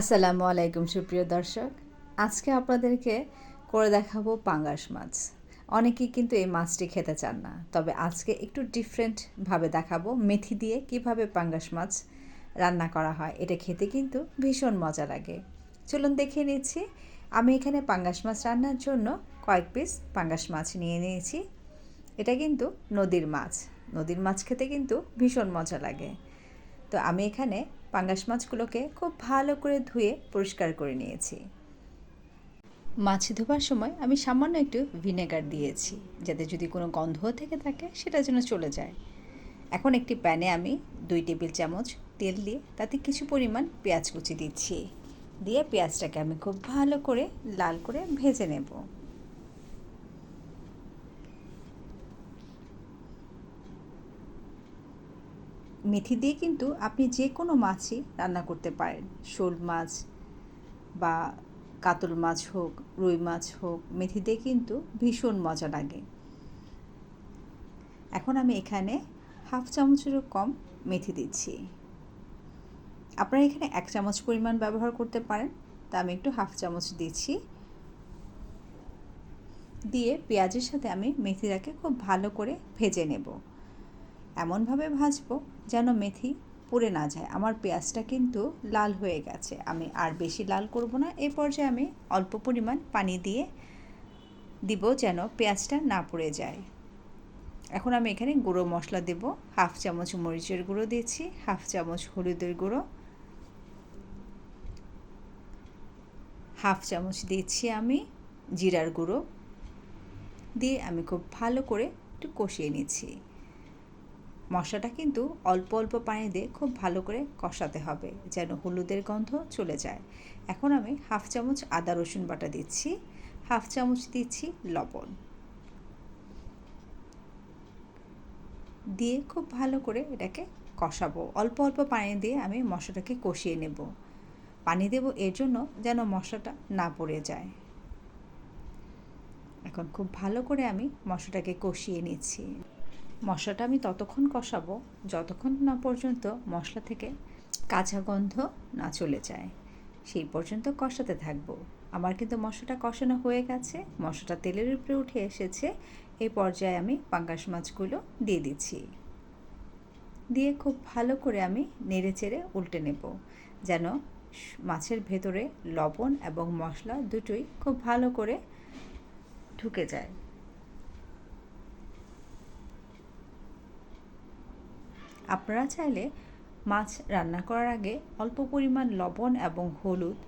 আসসালামু আলাইকুম, সুপ্রিয় দর্শক। আজকে আপনাদেরকে করে দেখাবো পাঙ্গাস মাছ। অনেকেই কিন্তু এই মাছটি খেতে চান না, তবে আজকে একটু ডিফারেন্টভাবে দেখাবো, মেথি দিয়ে কীভাবে পাঙ্গাস মাছ রান্না করা হয়। এটা খেতে কিন্তু ভীষণ মজা লাগে। চলুন দেখে নিচ্ছি। আমি এখানে পাঙ্গাস মাছ রান্নার জন্য কয়েক পিস পাঙ্গাস মাছ নিয়ে নিয়েছি। এটা কিন্তু নদীর মাছ। নদীর মাছ খেতে কিন্তু ভীষণ মজা লাগে। তো আমি এখানে পাঙ্গাস মাছগুলোকে খুব ভালো করে ধুয়ে পরিষ্কার করে নিয়েছি। মাছ ধোবার সময় আমি সামান্য একটু ভিনেগার দিয়েছি, যাতে যদি কোনো গন্ধ থেকে থাকে সেটা যেন চলে যায়। এখন একটি প্যানে আমি দুই টেবিল চামচ তেল দিয়ে তাতে কিছু পরিমাণ পেঁয়াজ কুচি দিচ্ছি। দিয়ে পেঁয়াজটাকে আমি খুব ভালো করে লাল করে ভেজে নেব। মেথি দিয়ে কিন্তু আপনি যে কোনো মাছই রান্না করতে পারেন। শোল মাছ বা কাতল মাছ হোক, রুই মাছ হোক, মেথি দিয়ে কিন্তু ভীষণ মজা লাগে। এখন আমি এখানে হাফ চামচেরও কম মেথি দিচ্ছি। আপনারা এখানে এক চামচ পরিমাণ ব্যবহার করতে পারেন, তা আমি একটু হাফ চামচ দিচ্ছি। দিয়ে পেঁয়াজের সাথে আমি মেথিটাকে খুব ভালো করে ভেজে নেব। এমনভাবে ভাজবো যেন মেথি পুড়ে না যায়। আমার পেঁয়াজটা কিন্তু লাল হয়ে গেছে। আমি আর বেশি লাল করব না। এ পর্যায়ে আমি অল্প পরিমাণ পানি দিয়ে দিব যেন পেঁয়াজটা না পুড়ে যায়। এখন আমি এখানে গুঁড়ো মশলা দেব। হাফ চামচ মরিচের গুঁড়ো দিয়েছি, হাফ চামচ হলুদের গুঁড়ো, হাফ চামচ দিচ্ছি আমি জিরার গুঁড়ো। দিয়ে আমি খুব ভালো করে একটু কষিয়ে নিচ্ছি। মশলাটা কিন্তু অল্প অল্প পানি দিয়ে খুব ভালো করে কষাতে হবে যেন হলুদের গন্ধ চলে যায়। এখন আমি হাফ চামচ আদা রসুন বাটা দিচ্ছি, হাফ চামচ দিচ্ছি লবণ। দিয়ে খুব ভালো করে এটাকে কষাবো। অল্প অল্প পানি দিয়ে আমি মশলাটাকে কষিয়ে নেব। পানি দেব এর জন্য যেন মশলাটা না পড়ে যায়। এখন খুব ভালো করে আমি মশলাটাকে কষিয়ে নিচ্ছি। মশলাটা আমি ততক্ষণ কষাবো, যতক্ষণ না পর্যন্ত মশলা থেকে কাঁচা গন্ধ না চলে যায়। সেই পর্যন্ত কষাতে থাকব। আমার কিন্তু মশলাটা কষানো হয়ে গেছে, মশলাটা তেলের উপরে উঠে এসেছে। এই পর্যায়ে আমি পাঙ্গাস মাছগুলো দিয়ে দিচ্ছি। দিয়ে খুব ভালো করে আমি নেড়ে চেড়ে উল্টে নেব, যেন মাছের ভেতরে লবণ এবং মশলা দুটোই খুব ভালো করে ঢুকে যায়। আপনারা চাইলে মাছ রান্না করার আগে অল্প পরিমাণ লবণ এবং হলুদ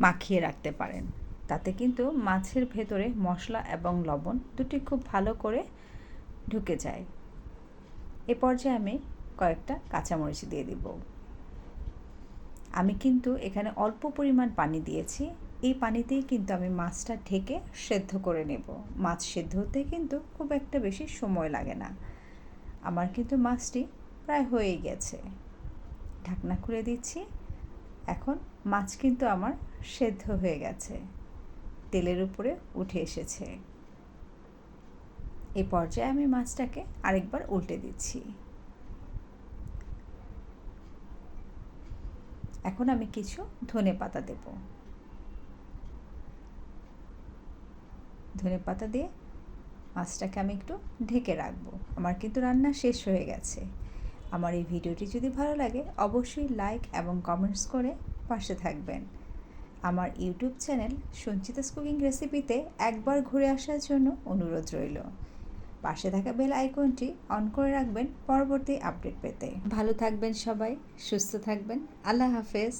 মাখিয়ে রাখতে পারেন। তাতে কিন্তু মাছের ভেতরে মশলা এবং লবণ দুটি খুব ভালো করে ঢুকে যায়। এ পর্যায়ে আমি কয়েকটা কাঁচামরিচ দিয়ে দিব। আমি কিন্তু এখানে অল্প পরিমাণ পানি দিয়েছি। এই পানিতেই কিন্তু আমি মাছটা ঢেকে সেদ্ধ করে নেব। মাছ সেদ্ধ হতে কিন্তু খুব একটা বেশি সময় লাগে না। আমার কিন্তু মাছটি প্রায় হয়ে গেছে। ঢাকনা খুলে দিচ্ছি। এখন মাছ কিন্তু আমার সেদ্ধ হয়ে গেছে। তেলের উপরে উঠে এসেছে। এ পর্যায়ে আমি মাছটাকে আরেকবার উল্টে দিচ্ছি। এখন আমি কিছু ধনে পাতা দেব। ধনে পাতা দিয়ে মাছটাকে আমি একটু ঢেকে রাখব। আমার কিন্তু রান্না শেষ হয়ে গেছে। আমার এই ভিডিওটি যদি ভালো লাগে, অবশ্যই লাইক এবং কমেন্টস করে পাশে থাকবেন। আমার ইউটিউব চ্যানেল সঞ্চিতাস কুকিং রেসিপিতে একবার ঘুরে আসার জন্য অনুরোধ রইল। পাশে থাকা বেল আইকনটি অন করে রাখবেন পরবর্তী আপডেট পেতে। ভালো থাকবেন সবাই, সুস্থ থাকবেন। আল্লাহ হাফেজ।